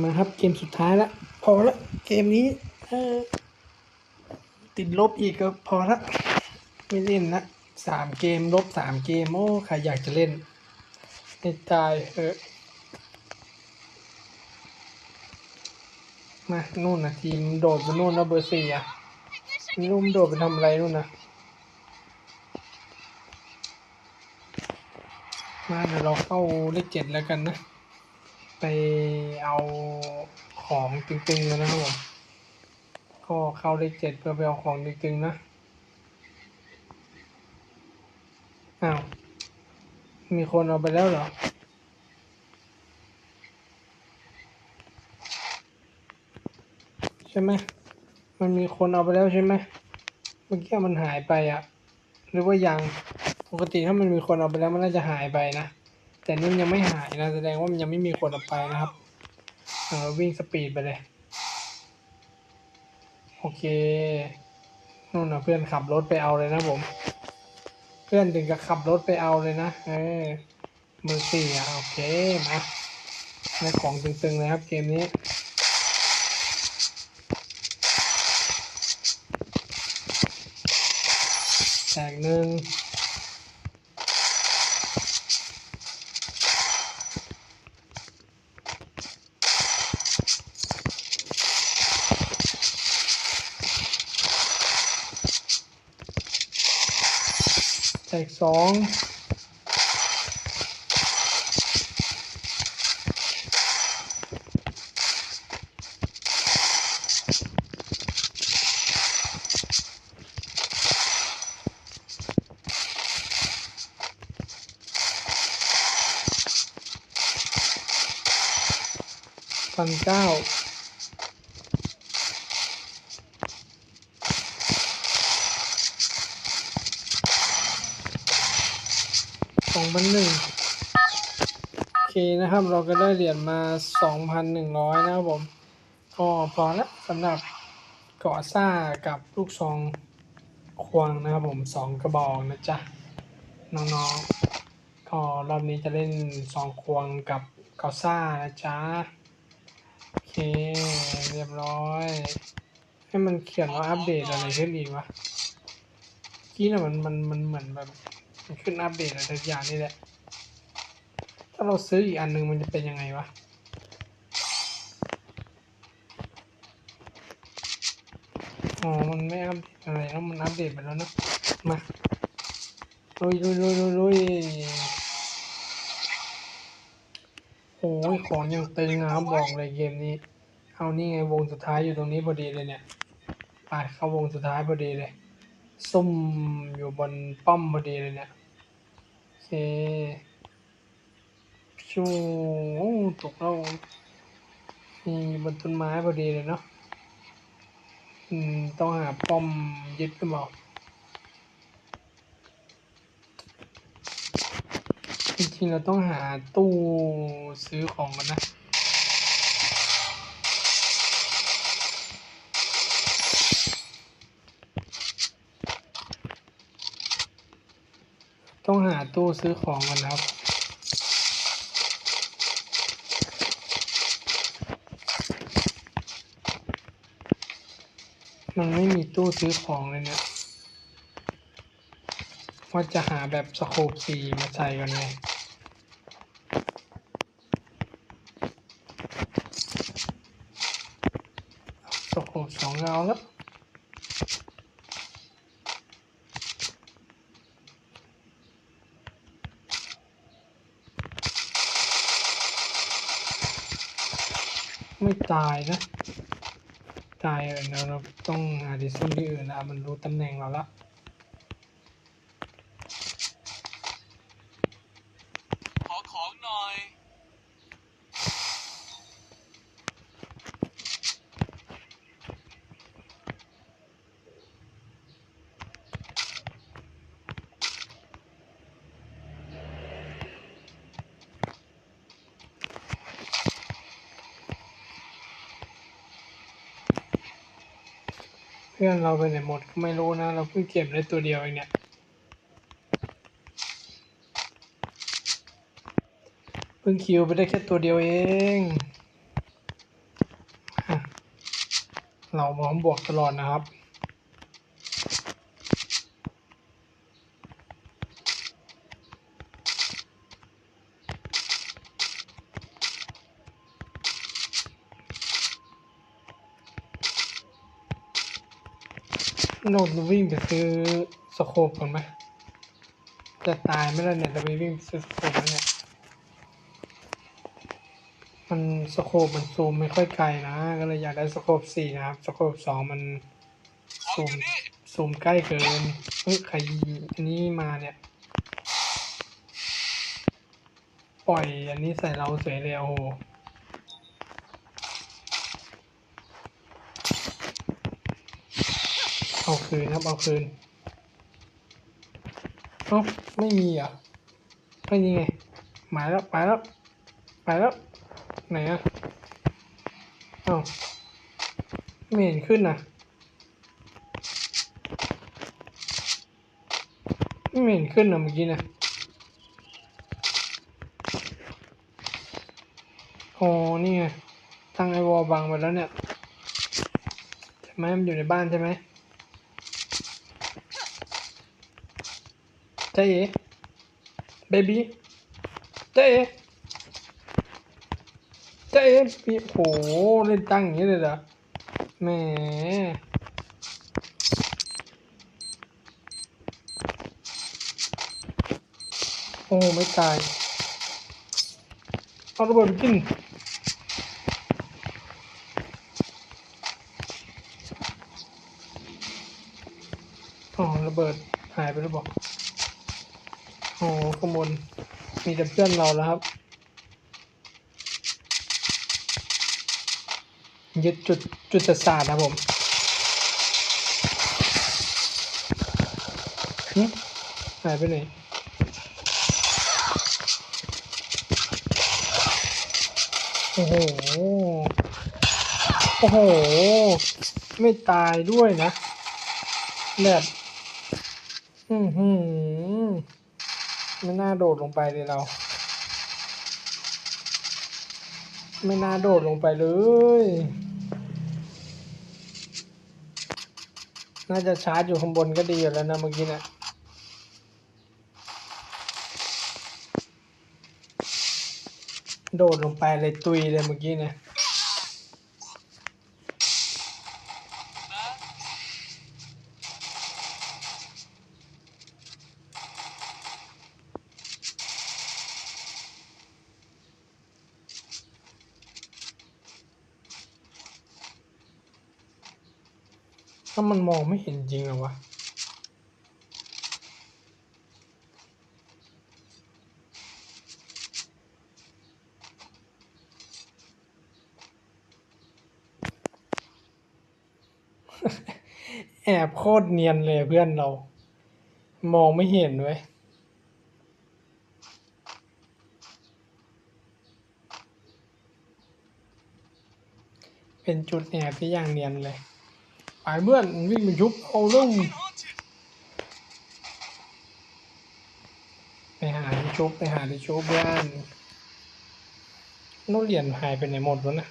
มาครับเกมสุดท้ายละพอละเกมนี้ติดลบอีกก็พอละไม่เล่นละสามเกมลบสามเกมโอ้ใครอยากจะเล่นให้ตายเออมานู่นนะทีมโดดไปนู่นแล้วเบอร์สี่อะไม่มโดดไปทำอะไรนู่นนะมาเดี๋ยวเราเข้าเลขเจ็ดแล้วกันนะ ไปเอาของตึงๆนนะครับผมก็เข้าเลขเจ็ดเพื่อไปเอาของตึงๆนะอ้าวมีคนเอาไปแล้วเหรอใช่ไหมมันมีคนเอาไปแล้วใช่ไหมเมื่อกี้มันหายไปอะหรือว่ายังปกติถ้ามันมีคนเอาไปแล้วมันน่าจะหายไปนะ แต่นี่มันยังไม่หายนะ แสดงว่ามันยังไม่มีคนเอาไปนะครับเออวิ่งสปีดไปเลย โอเคนู่นนะเพื่อนขับรถไปเอาเลยนะผม เพื่อนถึงกับขับรถไปเอาเลยนะ เออมือสี่อะโอเคมาในของตึงๆเลยครับเกมนี้แตกหนึ่ง แตก สองพันเก้า สองพันหนึ่งโอเคนะครับเราก็ได้เหรียญมาสองพันหนึ่งร้อยนะครับผม ก็พอละสำหรับเกาะซ่ากับลูกซองควงนะครับผมสองกระบอกนะจ๊ะ น้องๆก็รอบนี้จะเล่นสองควงกับเกาะซ่านะจ๊ะ โอเค เรียบร้อย ให้มันเขียนว่าอัปเดตอะไรขึ้นอีกวะกี้น่ะมันมันมันเหมือนแบบ ขึ้นอัปเดตอะไรสักอย่างนี่แหละ ถ้าเราซื้ออีกอันหนึงมันจะเป็นยังไงวะอ๋อ มันไม่อัปเดตอะไรแล้วมันอัปเดตไปแล้วนะ มาลุยลุยลุยลุยลุยโอ้ยของยังตึงนะครับบอกเลยเกมนี้ เอานี่ไงวงสุดท้ายอยู่ตรงนี้พอดีเลยเนี่ยไปเข้าวงสุดท้ายพอดีเลย ซุ่มอยู่บนป้อมพอดีเลยเนี่ยโอเคชูโอ้ตกแล้วนี่บนต้นไม้พอดีเลยเนาะอืมต้องหาป้อมยึดหรือเปล่าจริงๆเราต้องหาตู้ซื้อของกันนะ ซื้อของกันนะครับ มันไม่มีตู้ซื้อของเลยเนี่ย ว่าจะหาแบบสโคปสีมาใส่กันไงสโคปสองเอาแล้ว ไม่ตายนะ ตายเออเราเราต้องหาดิสซุ่มที่อื่นนะมันรู้ตำแหน่งเราละ พื่อนเราไปไหนหมดไม่รู้นะ เราเพิ่งเก็บได้ตัวเดียวเองเนี่ย เพิ่งคิวไปได้แค่ตัวเดียวเองเราพร้อมบวกตลอดนะครับ โนดวิ่งไปซื้อสโคปก่อนไหมจะตายไม่ได้เนี่ยจะไปวิ่งไปซื้อสโคปแล้วเนี่ยมันสโคปมันซูมไม่ค่อยไกลนะ ก็เลยอยากได้สโคปสี่นะครับสโคปสองมันซูมซูมใกล้เกินเฮ้ยใครอันนี้มาเนี่ย ปล่อยอันนี้ใส่เราเฉยเลยโอ้โห เอาคืนครับเอาคืนเอ้าไม่มีอะไม่นี่ไงหมายแล้วไปแล้วไปแล้วไหนอะเอ้าไม่เห็นขึ้นนะไม่เห็นขึ้นนะเมื่อกี้นะโอ้นี่ไงตั้งไอวอลบังไปแล้วเนี่ยใช่ไหมมันอยู่ในบ้านใช่ไหม เจ๊เบบี้เจ๊เจ๊พี่โหเล่นตั้งอย่างนี้เลยเหรอแหมโอ้ไม่ตายเอาระเบิดกินอ๋อระเบิดหายไปแล้วบอกโอ้ข้างบนมีแต่เพื่อนเราแล้วครับ ยึดจุดจุดศาสตร์ครับผมหายไปไหนโอ้โห โอ้โห ไม่ตายด้วยนะแบบอือหือ ไม่น่าโดดลงไปเลยเรา ไม่น่าโดดลงไปเลย น่าจะชาร์จอยู่ข้างบนก็ดีอยู่แล้วนะเมื่อกี้เนะี่ยโดดลงไปเลยตุยเลยเมื่อกี้เนี่ย มันมองไม่เห็นจริงเหรอวะแอบโคตรเนียนเลยเพื่อนเรา มองไม่เห็นเว้ยเป็นจุดแอบที่อย่างเนียนเลย ไปเพื่อนวิ่งไปยุบเอาเรื่องไปหาที่ชุบไปหาที่ชุบเพื่อนโน้ตเหรียญหายไปไหนหมดวะนะ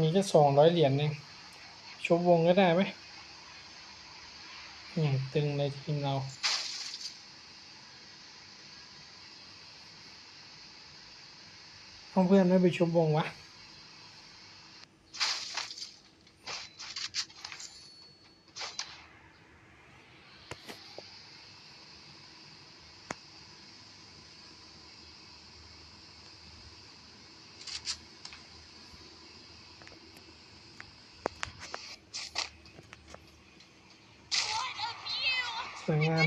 มีแค่สองร้อยเหรียญเองชุบวงก็ได้ไหมอย่างตึงในทีมเราเพื่อนไม่ไปชุบวงวะ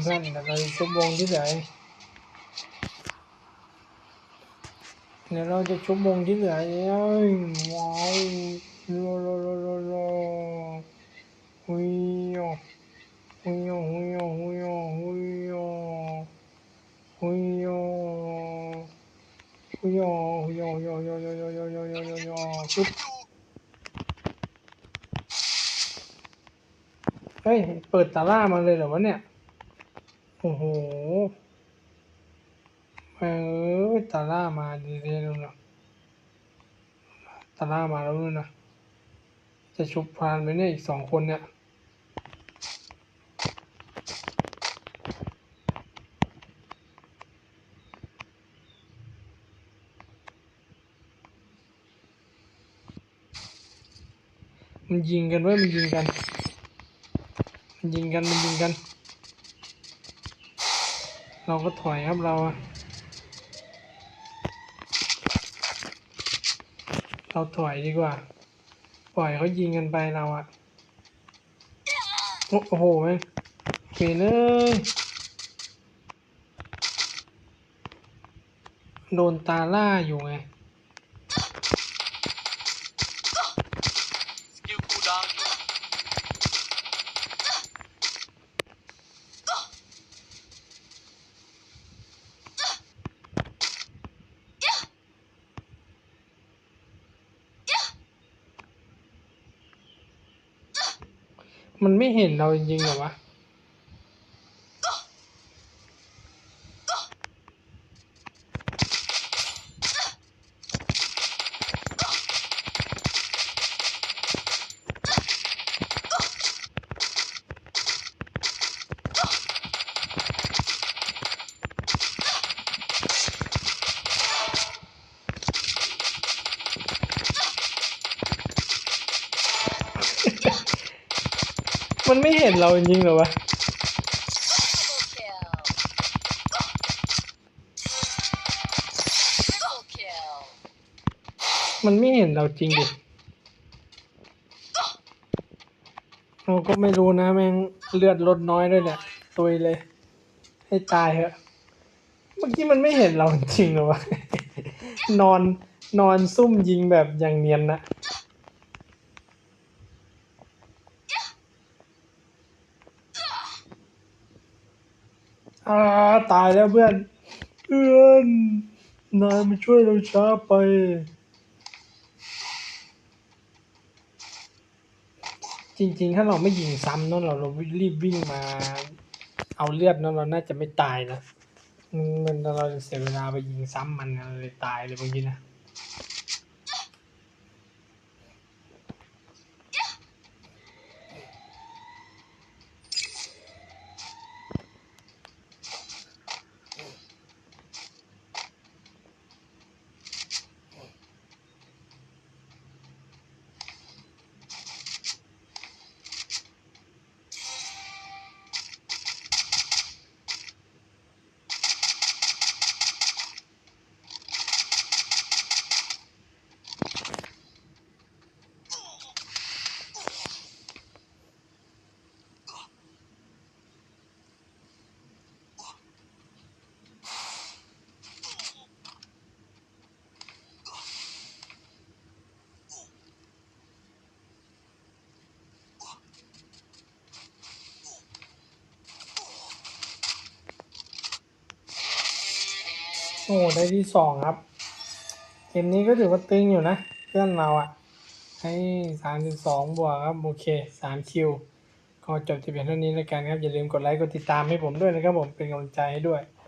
สวยงามเพื่อนแต่เราจะชุบวงที่ไหนเดี๋ยวเราจะชุบวงที่ไหนเอ้ยว้าวโลโลโลโลโลหุยโยหุยโยหุยโยหุยโยหุยโยหุยโยหุยโยหุยโยโยโยโยโยโยโยโยโยโยชุบเฮ้ย เปิดตาล่ามาเลยเหรอวะเนี่ย โอ้โหเออตาล่ามาดีๆแล้วนะตาล่ามาแล้วนู่นนะ จะชุบพรานไปเนี่ยอีกสองคนเนี่ยมันยิงกันเว้ยมันยิงกัน มันยิงกัน มันยิงกัน เราก็ถอยครับเรา เราถอยดีกว่า ปล่อยเขายิงกันไปเราอะโอ้โหแม่งเวนเลยโดนตาล่าอยู่ไง สกิลคูลดาวน์อยู่ มัน ไม่เห็นเราจริงๆเหรอวะ มันไม่เห็นเราจริงๆหรอวะมันไม่เห็นเราจริงดิเราก็ไม่รู้นะแม่งเลือดลดน้อยด้วยแหละตุยเลย ให้ตายเถอะ เมื่อกี้มันไม่เห็นเราจริงหรอวะ นอนนอนซุ่มยิงแบบอย่างเนียนนะ อาตายแล้วเพื่อน เพื่อนนายมาช่วยเราช้าไป จริง ๆ ถ้าเราไม่ยิงซ้ำเนอะเราเรารีบวิ่งมา เอาเลือดเนอะเราน่าจะไม่ตายนะมันมันเราเสียเวลาไปยิงซ้ำมันเราเลยตายเลยบางทีนะ โอ้ได้ที่สองครับ เกมนี้ก็ถือว่าตึงอยู่นะ เพื่อนเราอะ่ะ ให้สามสิบสองบวกครับ โอเคสามคิว ก็จบที่เพียงเท่านี้แล้วกันครับ อย่าลืมกดไลค์ กดติดตามให้ผมด้วยนะครับผม เป็นกำลังใจให้ด้วย